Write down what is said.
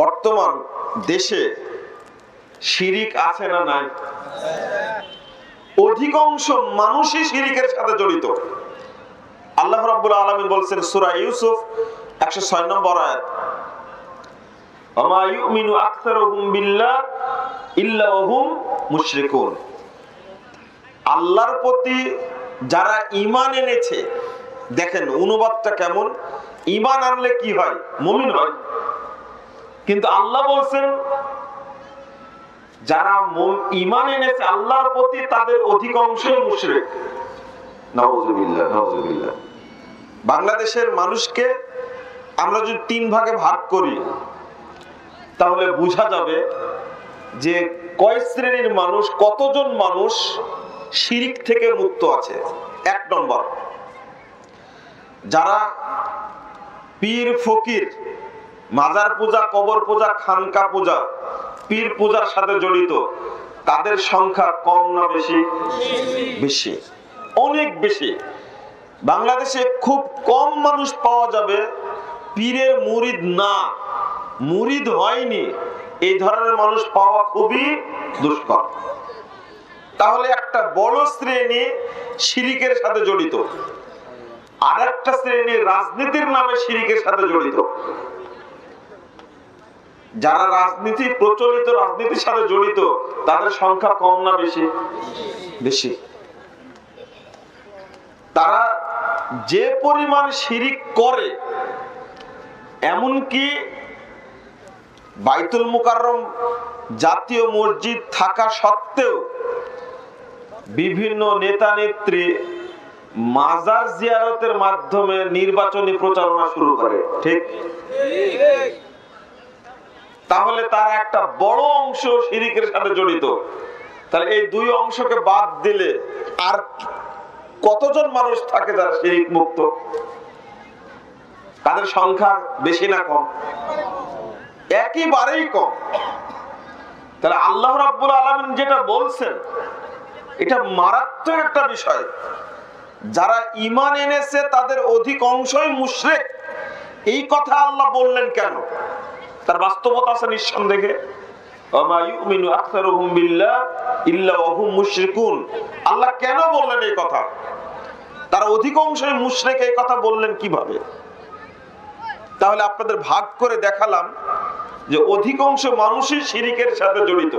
বর্তমান দেশে শিরিক আছে না নাই? অধিকাংশ মানুষই শিরিকের সাথে জড়িত। আল্লাহ রাব্বুল আলামিন বলছেন সূরা ইউসুফ 106 নম্বর আয়াত। ওমা ইউমিনু আকসারুহুম বিল্লাহ ইল্লা ওহুম মুশরিকুন। আল্লাহর প্রতি যারা ঈমান এনেছে, দেখেন অনুবাদটা কেমন? ঈমান আনলে কি হয়? মুমিন হয়। কিন্তু আল্লাহ বলছেন, যারা ঈমান এনেছে, আল্লাহর প্রতি তাদের অধিকাংশই নাউজুবিল্লাহ। বাংলাদেশের মানুষকে আমরা যদি তিন ভাগে ভাগ করি, তাহলে বোঝা যাবে যে কয় শ্রেণির মানুষ, কতজন মানুষ শিরিক থেকে মুক্ত আছে। এক নম্বর, যারা পীর ফকির মাজার পূজা, কবর পূজা, খানকা পূজা, পীর পূজার সাথে জড়িত, তাদের সংখ্যা কম না বেশি? বেশি। অনেক বেশি। বাংলাদেশে খুব কম মানুষ পাওয়া যাবে, পীরের মুরিদ না। মুরিদ হয়নি। এই ধরনের মানুষ পাওয়া খুবই দুষ্কর। তাহলে একটা বড় শ্রেণি শিরিকের সাথে জড়িত। আর একটা শ্রেণি রাজনীতির নামে শিরিকের সাথে জড়িত। যারা রাজনীতি প্রচলিত রাজনীতির সাথে জড়িত তাদের সংখ্যা কম না বেশি? বেশি। তারা যে পরিমাণ শিরিক করে এমনকি বাইতুল মুকাররম জাতীয় মসজিদ থাকা সত্ত্বেও বিভিন্ন নেতা নেত্রী মাজার জিয়ারতের মাধ্যমে নির্বাচনী প্রচারণা শুরু করে। ঠিক? একটা বড় অংশ শিরিকের সাথে জড়িত। তাহলে এই দুই অংশকে বাদ দিলে আর কতজন মানুষ থাকে যারা শিরিক মুক্ত? তাদের সংখ্যা বেশি না কম? একেবারেই কম। তাহলে আল্লাহ রাব্বুল আলামিন যেটা বলছেন, এটা মারাত্মক একটা বিষয়। যারা ইমান এনেছে, তাদের অধিক অংশই মুশরিক। এই কথা আল্লাহ বললেন কেন? তার বাস্তবতা আছে নিঃসন্দেহে। আল্লাহ কেন বললেন এই কথা? তার অধিকাংশই মুশরেক এই কথা বললেন কীভাবে? তাহলে আপনাদের ভাগ করে দেখালাম যে অধিকাংশ মানুষই শিরিকের সাথে জড়িত।